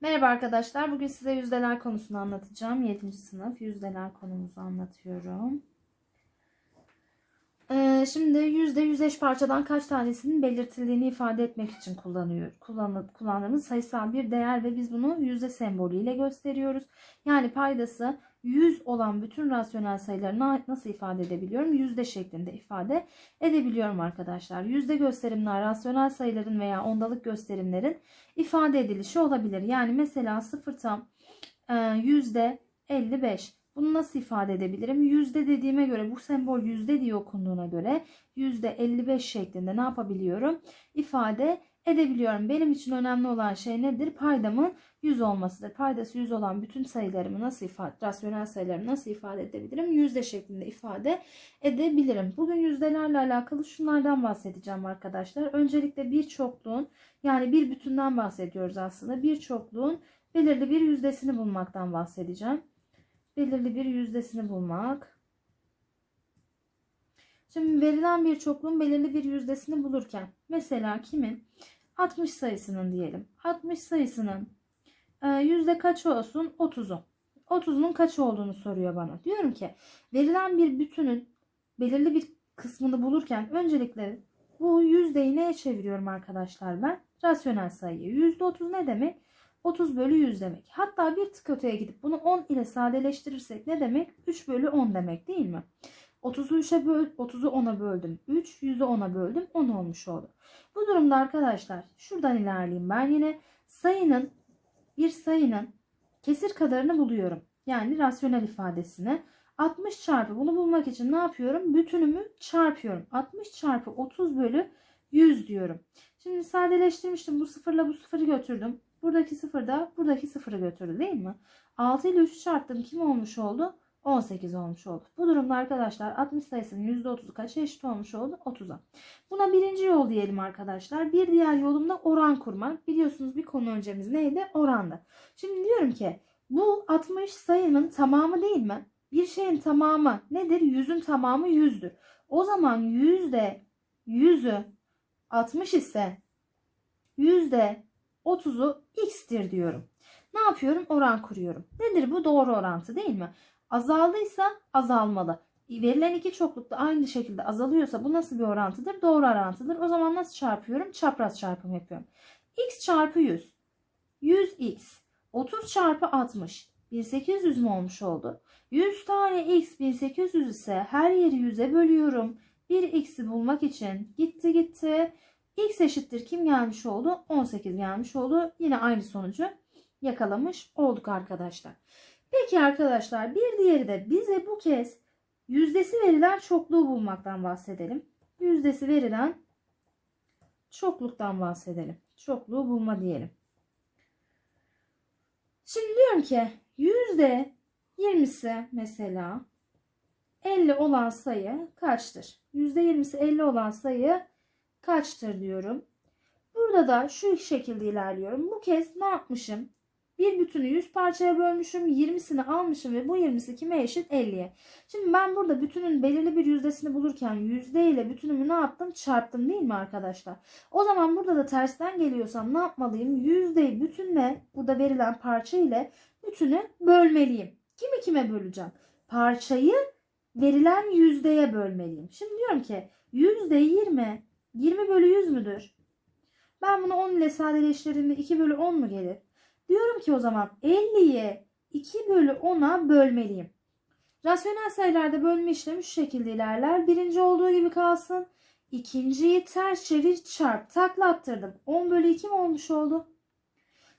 Merhaba arkadaşlar. Bugün size yüzdeler konusunu anlatacağım. 7. sınıf yüzdeler konumuzu anlatıyorum. Ee, şimdi yüzde yüzeş parçadan kaç tanesinin belirtildiğini ifade etmek için kullanıyor. Kullanı, kullandığımız sayısal bir değer ve biz bunu yüzde sembolüyle gösteriyoruz. Yani paydası 100 olan bütün rasyonel sayıları na- nasıl ifade edebiliyorum? Yüzde şeklinde ifade edebiliyorum arkadaşlar. Yüzde gösterimler rasyonel sayıların veya ondalık gösterimlerin ifade edilişi olabilir. Yani mesela 0 tam e, yüzde 55. Bunu nasıl ifade edebilirim? Yüzde dediğime göre bu sembol yüzde diye okunduğuna göre yüzde 55 şeklinde ne yapabiliyorum? İfade edebiliyorum. Benim için önemli olan şey nedir? Paydamın 100 olmasıdır. Paydası 100 olan bütün sayılarımı nasıl ifade, rasyonel sayılarımı nasıl ifade edebilirim? Yüzde şeklinde ifade edebilirim. Bugün yüzdelerle alakalı şunlardan bahsedeceğim arkadaşlar. Öncelikle bir çokluğun yani bir bütünden bahsediyoruz aslında. Bir çokluğun belirli bir yüzdesini bulmaktan bahsedeceğim. Belirli bir yüzdesini bulmak. Şimdi verilen bir çokluğun belirli bir yüzdesini bulurken mesela kimin 60 sayısının diyelim. 60 sayısının e, yüzde kaç olsun? 30'u. 30'unun kaç olduğunu soruyor bana. Diyorum ki verilen bir bütünün belirli bir kısmını bulurken öncelikle bu yüzdeyi neye çeviriyorum arkadaşlar ben? Rasyonel sayıyı. %30 ne demek? 30 bölü 100 demek. Hatta bir tık öteye gidip bunu 10 ile sadeleştirirsek ne demek? 3 bölü 10 demek değil mi? 30'u 3'e böl, 30'u 10'a böldüm. 3, 100'ü 10'a böldüm. 10 olmuş oldu. Bu durumda arkadaşlar şuradan ilerleyeyim ben yine sayının bir sayının kesir kadarını buluyorum. Yani rasyonel ifadesini. 60 çarpı bunu bulmak için ne yapıyorum? Bütünümü çarpıyorum. 60 çarpı 30 bölü 100 diyorum. Şimdi sadeleştirmiştim. Bu sıfırla bu sıfırı götürdüm. Buradaki sıfır da buradaki sıfırı götürdü değil mi? 6 ile 3'ü çarptım. Kim olmuş oldu? 18 olmuş oldu. Bu durumda arkadaşlar 60 sayısının %30'u kaça eşit olmuş oldu? 30'a. Buna birinci yol diyelim arkadaşlar. Bir diğer yolum da oran kurmak. Biliyorsunuz bir konu öncemiz neydi? Orandı. Şimdi diyorum ki bu 60 sayının tamamı değil mi? Bir şeyin tamamı nedir? Yüzün tamamı yüzdür. O zaman yüzde yüzü 60 ise yüzde 30'u x'tir diyorum. Ne yapıyorum? Oran kuruyorum. Nedir bu? Doğru orantı değil mi? Azaldıysa azalmalı. Verilen iki çokluk da aynı şekilde azalıyorsa bu nasıl bir orantıdır? Doğru orantıdır. O zaman nasıl çarpıyorum? Çapraz çarpım yapıyorum. x çarpı 100. 100x. 30 çarpı 60. 1800 mü olmuş oldu? 100 tane x 1800 ise her yeri 100'e bölüyorum. Bir x'i bulmak için gitti gitti. x eşittir kim gelmiş oldu? 18 gelmiş oldu. Yine aynı sonucu yakalamış olduk arkadaşlar. Peki arkadaşlar bir diğeri de bize bu kez yüzdesi verilen çokluğu bulmaktan bahsedelim. Yüzdesi verilen çokluktan bahsedelim. Çokluğu bulma diyelim. Şimdi diyorum ki yüzde 20'si mesela 50 olan sayı kaçtır? Yüzde 20'si 50 olan sayı kaçtır diyorum. Burada da şu şekilde ilerliyorum. Bu kez ne yapmışım? Bir bütünü 100 parçaya bölmüşüm. 20'sini almışım ve bu 20'si kime eşit? 50'ye. Şimdi ben burada bütünün belirli bir yüzdesini bulurken yüzde ile bütünümü ne yaptım? Çarptım değil mi arkadaşlar? O zaman burada da tersten geliyorsam ne yapmalıyım? Yüzdeyi bütünle burada verilen parça ile bütünü bölmeliyim. Kimi kime böleceğim? Parçayı verilen yüzdeye bölmeliyim. Şimdi diyorum ki yüzde 20 20 bölü 100 müdür? Ben bunu 10 ile sadeleştirdiğimde 2 bölü 10 mu gelir? Diyorum ki o zaman 50'ye 2 bölü 10'a bölmeliyim. Rasyonel sayılarda bölme işlemi şu şekilde ilerler. Birinci olduğu gibi kalsın. İkinciyi ters çevir çarp. Takla attırdım. 10 bölü 2 mi olmuş oldu?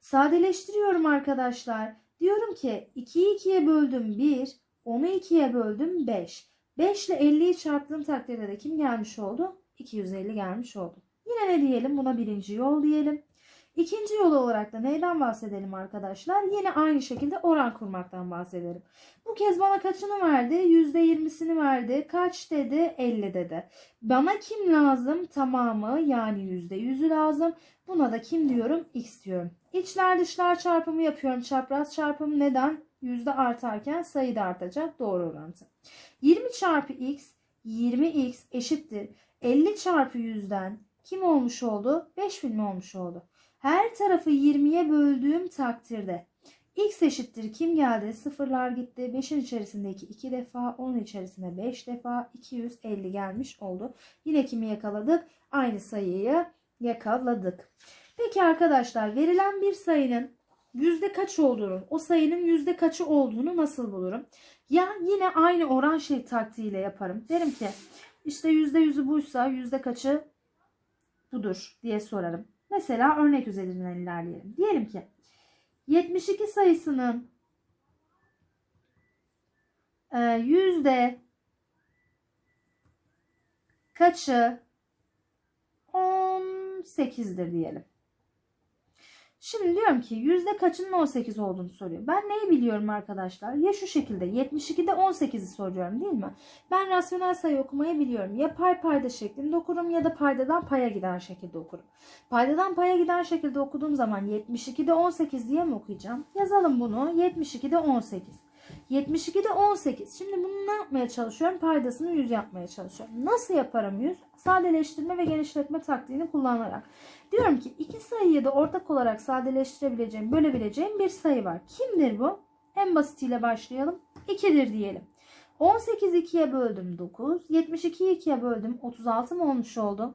Sadeleştiriyorum arkadaşlar. Diyorum ki 2'yi 2'ye böldüm 1. 10'u 2'ye böldüm 5. 5 ile 50'yi çarptığım takdirde de kim gelmiş oldu? 250 gelmiş oldu. Yine ne diyelim? Buna birinci yol diyelim. İkinci yol olarak da neyden bahsedelim arkadaşlar? Yine aynı şekilde oran kurmaktan bahsedelim. Bu kez bana kaçını verdi? %20'sini verdi. Kaç dedi? 50 dedi. Bana kim lazım? Tamamı yani %100'ü lazım. Buna da kim diyorum? X diyorum. İçler dışlar çarpımı yapıyorum. Çapraz çarpım neden? Yüzde artarken sayı da artacak. Doğru orantı. 20 çarpı X 20X eşittir. 50 çarpı 100'den kim olmuş oldu? 5000 mi olmuş oldu? Her tarafı 20'ye böldüğüm takdirde x eşittir kim geldi? Sıfırlar gitti. 5'in içerisindeki 2 defa, 10'un içerisinde 5 defa 250 gelmiş oldu. Yine kimi yakaladık? Aynı sayıyı yakaladık. Peki arkadaşlar verilen bir sayının yüzde kaç olduğunu, o sayının yüzde kaçı olduğunu nasıl bulurum? Ya yine aynı oran şey taktiğiyle yaparım. Derim ki işte yüzde yüzü buysa yüzde kaçı budur diye sorarım. Mesela örnek üzerinden ilerleyelim. Diyelim ki 72 sayısının e, yüzde kaçı 18'dir diyelim. Şimdi diyorum ki yüzde kaçının 18 olduğunu soruyor. Ben neyi biliyorum arkadaşlar? Ya şu şekilde 72'de 18'i soruyorum değil mi? Ben rasyonel sayı okumayı biliyorum. Ya pay payda şeklinde okurum ya da paydadan paya giden şekilde okurum. Paydadan paya giden şekilde okuduğum zaman 72'de 18 diye mi okuyacağım? Yazalım bunu. 72'de 18. 72'de 18. Şimdi bunu ne yapmaya çalışıyorum? Paydasını 100 yapmaya çalışıyorum. Nasıl yaparım 100? Sadeleştirme ve genişletme taktiğini kullanarak. Diyorum ki iki sayıyı da ortak olarak sadeleştirebileceğim, bölebileceğim bir sayı var. Kimdir bu? En basitiyle başlayalım. 2'dir diyelim. 18 2'ye böldüm 9. 72'yi 2'ye böldüm 36 mı olmuş oldu?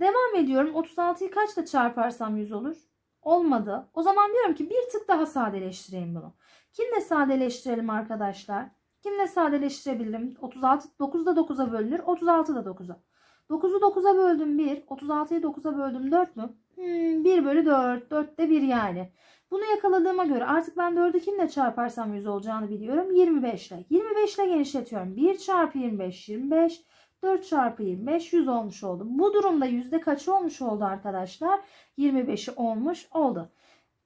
Devam ediyorum. 36'yı kaçla çarparsam 100 olur? Olmadı. O zaman diyorum ki bir tık daha sadeleştireyim bunu. Kimle sadeleştirelim arkadaşlar? Kimle sadeleştirebilirim? 36 9'da 9'a bölünür. 36 da 9'a. 9'u 9'a böldüm 1. 36'yı 9'a böldüm 4 mü? Hmm, 1 bölü 4. 4 de 1 yani. Bunu yakaladığıma göre artık ben 4'ü kimle çarparsam 100 olacağını biliyorum. 25 ile. 25 ile genişletiyorum. 1 çarpı 25 25. 4 çarpı 25 100 olmuş oldu. Bu durumda yüzde kaç olmuş oldu arkadaşlar? 25'i olmuş oldu.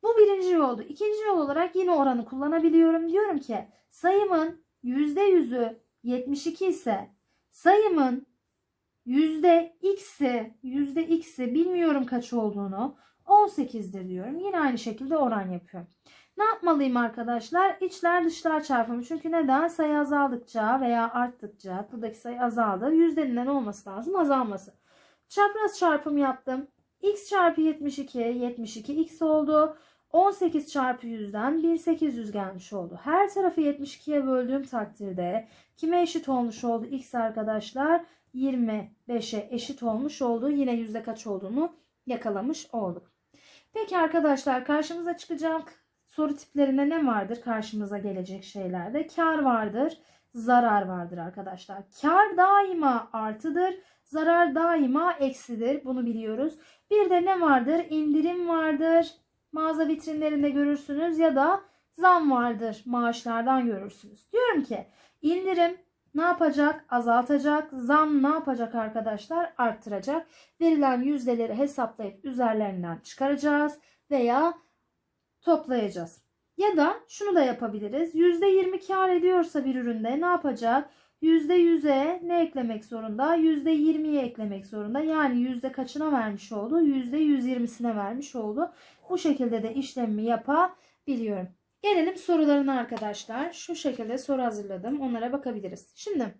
Bu birinci yoldu. İkinci yol olarak yine oranı kullanabiliyorum. Diyorum ki sayımın %100'ü 72 ise sayımın x'i yüzde x'i bilmiyorum kaç olduğunu 18'dir diyorum. Yine aynı şekilde oran yapıyorum. Ne yapmalıyım arkadaşlar? İçler dışlar çarpımı. Çünkü neden? Sayı azaldıkça veya arttıkça buradaki sayı azaldı. Yüzdenin ne olması lazım? Azalması. Çapraz çarpım yaptım. x çarpı 72 72 x oldu. 18 çarpı 100'den 1800 gelmiş oldu. Her tarafı 72'ye böldüğüm takdirde kime eşit olmuş oldu x arkadaşlar? 25'e eşit olmuş oldu. Yine yüzde kaç olduğunu yakalamış olduk. Peki arkadaşlar karşımıza çıkacak soru tiplerinde ne vardır? Karşımıza gelecek şeylerde kar vardır, zarar vardır arkadaşlar. Kar daima artıdır, zarar daima eksidir. Bunu biliyoruz. Bir de ne vardır? İndirim vardır. Mağaza vitrinlerinde görürsünüz ya da zam vardır. Maaşlardan görürsünüz. Diyorum ki indirim ne yapacak? Azaltacak. Zam ne yapacak arkadaşlar? Arttıracak. Verilen yüzdeleri hesaplayıp üzerlerinden çıkaracağız veya toplayacağız. Ya da şunu da yapabiliriz. %20 kar ediyorsa bir üründe ne yapacak? %100'e ne eklemek zorunda? %20'ye eklemek zorunda. Yani yüzde kaçına vermiş oldu? %120'sine vermiş oldu. Bu şekilde de işlemi yapabiliyorum. Gelelim sorularına arkadaşlar. Şu şekilde soru hazırladım. Onlara bakabiliriz. Şimdi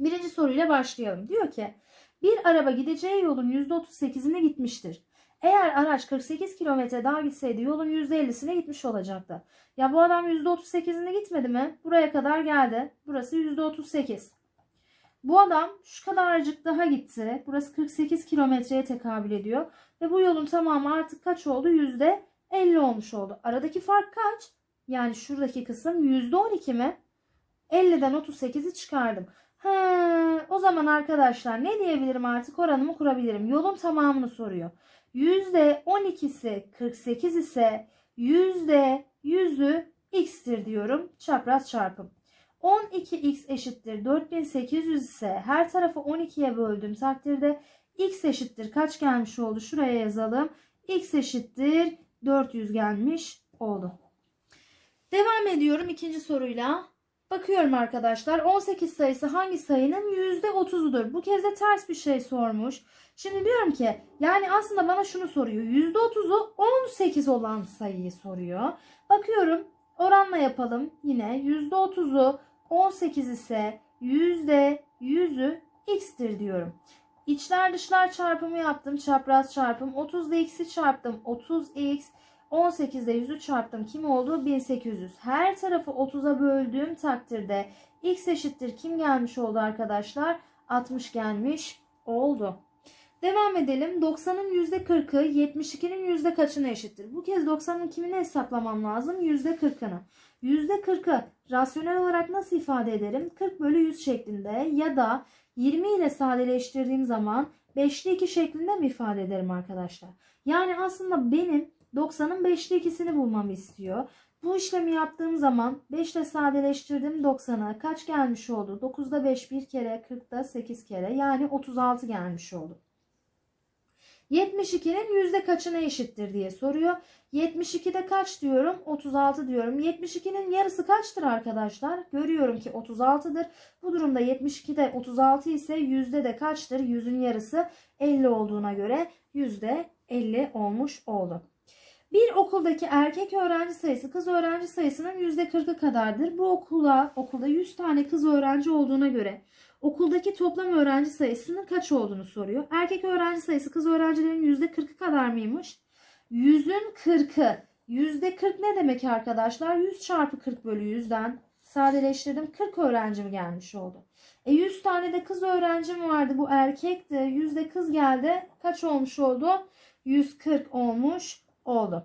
birinci soruyla başlayalım. Diyor ki bir araba gideceği yolun %38'ine gitmiştir. Eğer araç 48 kilometre daha gitseydi yolun %50'sine gitmiş olacaktı. Ya bu adam %38'ine gitmedi mi? Buraya kadar geldi. Burası %38. Bu adam şu kadarcık daha gitti. Burası 48 kilometreye tekabül ediyor. Ve bu yolun tamamı artık kaç oldu? %50 olmuş oldu. Aradaki fark kaç? Yani şuradaki kısım %12 mi? 50'den 38'i çıkardım. He, o zaman arkadaşlar ne diyebilirim artık oranımı kurabilirim. Yolun tamamını soruyor. %12'si 48 ise %100'ü x'tir diyorum. Çapraz çarpım. 12x eşittir 4800 ise her tarafı 12'ye böldüğüm takdirde x eşittir kaç gelmiş oldu? Şuraya yazalım. x eşittir 400 gelmiş oldu. Devam ediyorum ikinci soruyla. Bakıyorum arkadaşlar 18 sayısı hangi sayının %30'udur? Bu kez de ters bir şey sormuş. Şimdi diyorum ki yani aslında bana şunu soruyor. %30'u 18 olan sayıyı soruyor. Bakıyorum oranla yapalım. Yine %30'u 18 ise %100'ü x'tir diyorum. İçler dışlar çarpımı yaptım. Çapraz çarpım. 30 ile x'i çarptım. 30x 18 ile 100'ü çarptım. Kim oldu? 1800. Her tarafı 30'a böldüğüm takdirde x eşittir. Kim gelmiş oldu arkadaşlar? 60 gelmiş oldu. Devam edelim. 90'ın %40'ı 72'nin yüzde kaçına eşittir? Bu kez 90'ın kimini hesaplamam lazım? %40'ını. %40'ı rasyonel olarak nasıl ifade ederim? 40 bölü 100 şeklinde ya da 20 ile sadeleştirdiğim zaman 5'li 2 şeklinde mi ifade ederim arkadaşlar? Yani aslında benim 90'ın 5'li 2'sini bulmamı istiyor. Bu işlemi yaptığım zaman 5 ile sadeleştirdim 90'a kaç gelmiş oldu? 9'da 5 bir kere 40'da 8 kere yani 36 gelmiş oldu. 72'nin yüzde kaçına eşittir diye soruyor. 72'de kaç diyorum? 36 diyorum. 72'nin yarısı kaçtır arkadaşlar? Görüyorum ki 36'dır. Bu durumda 72'de 36 ise yüzde de kaçtır? Yüzün yarısı 50 olduğuna göre yüzde 50 olmuş oldu. Bir okuldaki erkek öğrenci sayısı kız öğrenci sayısının yüzde 40'ı kadardır. Bu okula okulda 100 tane kız öğrenci olduğuna göre okuldaki toplam öğrenci sayısının kaç olduğunu soruyor. Erkek öğrenci sayısı kız öğrencilerin yüzde 40'ı kadar mıymış? 100'ün 40'ı. Yüzde 40 ne demek arkadaşlar? 100 çarpı 40 bölü 100'den sadeleştirdim. 40 öğrencim gelmiş oldu. E 100 tane de kız öğrencim vardı. Bu erkekti. Yüzde kız geldi. Kaç olmuş oldu? 140 olmuş oldu.